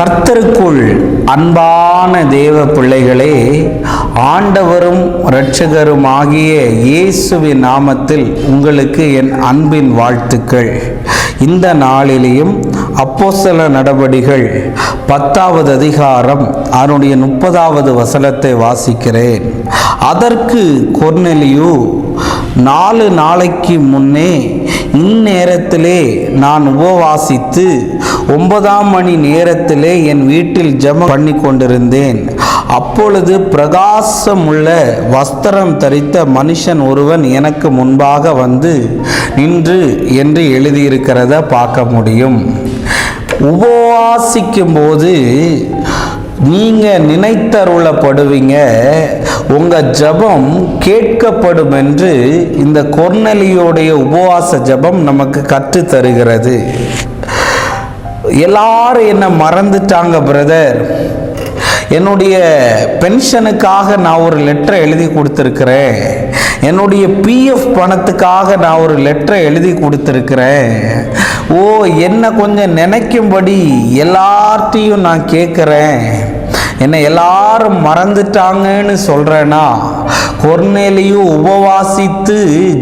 கர்த்தருக்குள் அன்பான தேவ பிள்ளைகளே ஆண்டவரும் இரட்சகரும் ஆகிய இயேசுவின் நாமத்தில் உங்களுக்கு என் அன்பின் வாழ்த்துக்கள். இந்த நாளிலேயும் அப்போசல நடபடிகள் பத்தாவது அதிகாரம் அதனுடைய முப்பதாவது வசனத்தை வாசிக்கிறேன். அதற்கு கொர்நெலியு நாலு நாளைக்கு முன்னே இந்நேரத்திலே நான் உபவாசித்து ஒன்பதாம் மணி நேரத்திலே என் வீட்டில் ஜெபம் பண்ணி கொண்டிருந்தேன் அப்பொழுது பிரகாசமுள்ள வஸ்திரம் தரித்த மனுஷன் ஒருவன் எனக்கு முன்பாக வந்து நின்று என்று எழுதியிருக்கிறத பார்க்க முடியும். உபவாசிக்கும் போது நீங்கள் நினைத்தருளப்படுவீங்க உங்கள் ஜெபம் கேட்கப்படும் என்று இந்த கொர்னலியோடைய உபவாச ஜெபம் நமக்கு கற்றுத் தருகிறது எல்லாரும் என்ன மறந்துட்டாங்க பிரதர் என்னுடைய பென்ஷனுக்காக நான் ஒரு லெட்டரை எழுதி கொடுத்துருக்குறேன். என்னுடைய பிஎஃப் பணத்துக்காக நான் ஒரு லெட்டரை எழுதி கொடுத்துருக்குறேன். ஓ என்னை கொஞ்சம் நினைக்கும்படி எல்லார்ட்டையும் நான் கேட்குறேன். என்னை எல்லாரும் மறந்துட்டாங்கன்னு சொல்கிறேன்னா கொர்நேலியும் உபவாசித்து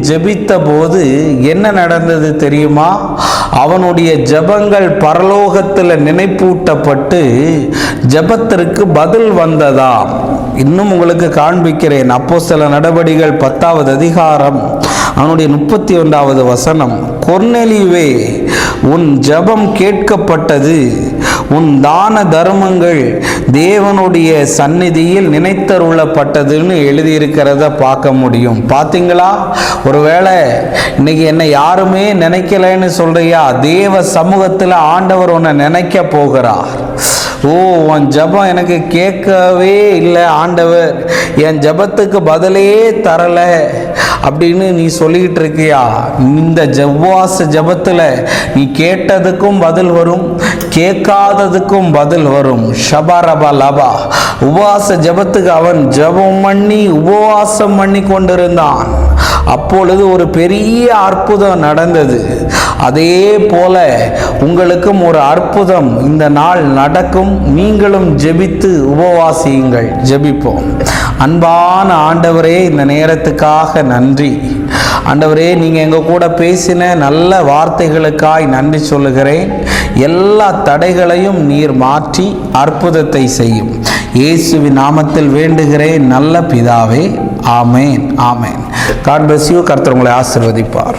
ஜபித்த போது என்ன நடந்தது தெரியுமா? அவனுடைய ஜெபங்கள் பரலோகத்தில் நினைப்பூட்டப்பட்டு ஜெபத்திற்கு பதில் வந்ததா? இன்னும் உங்களுக்கு காண்பிக்கிறேன். அப்போ சில நடவடிகள் பத்தாவது அதிகாரம் அவனுடைய முப்பத்தி ஒன்றாவது வசனம். கொர்நெலியுவே உன் ஜெபம் கேட்கப்பட்டது. உன் தான தர்மங்கள் தேவனுடைய சந்நிதியில் நினைத்தருளப்பட்டதுன்னு எழுதியிருக்கிறத பார்க்க முடியும். பார்த்தீங்களா ஒருவேளை இன்னைக்கு என்னை யாருமே நினைக்கலைன்னு சொல்றியா? தேவ சமூகத்தில் ஆண்டவர் உன்னை நினைக்க போகிறார். ஓ உன் ஜெபம் எனக்கு கேட்கவே இல்லை ஆண்டவர். என் ஜெபத்துக்கு பதிலே தரலை. அப்படின்னு நீ சொல்லிக்கிட்டு இருக்கியா? இந்த ஜவ்வாச ஜபத்தில் நீ கேட்டதுக்கும் பதில் வரும் கேட்காததுக்கும் பதில் வரும். ஷபரபா லபா. உபவாச ஜபத்துக்கு அவன் ஜபம் பண்ணி உபவாசம் பண்ணி கொண்டிருந்தான். அப்பொழுது ஒரு பெரிய அற்புதம் நடந்தது. அதே போல உங்களுக்கும் ஒரு அற்புதம் இந்த நாள் நடக்கும். நீங்களும் ஜெபித்து உபவாசியுங்கள். ஜெபிப்போம். அன்பான ஆண்டவரே இந்த நேரத்துக்காக நன்றி. ஆண்டவரே நீங்கள் எங்கள் கூட பேசின நல்ல வார்த்தைகளுக்காய் நன்றி சொல்லுகிறேன். எல்லா தடைகளையும் நீர் மாற்றி அற்புதத்தை செய்யும். இயேசுவின் நாமத்தில் வேண்டுகிறேன் நல்ல பிதாவே. ஆமேன் ஆமேன். காட் பிளஸ் யூ கர்த்தர் உங்களை ஆசிர்வதிப்பார்.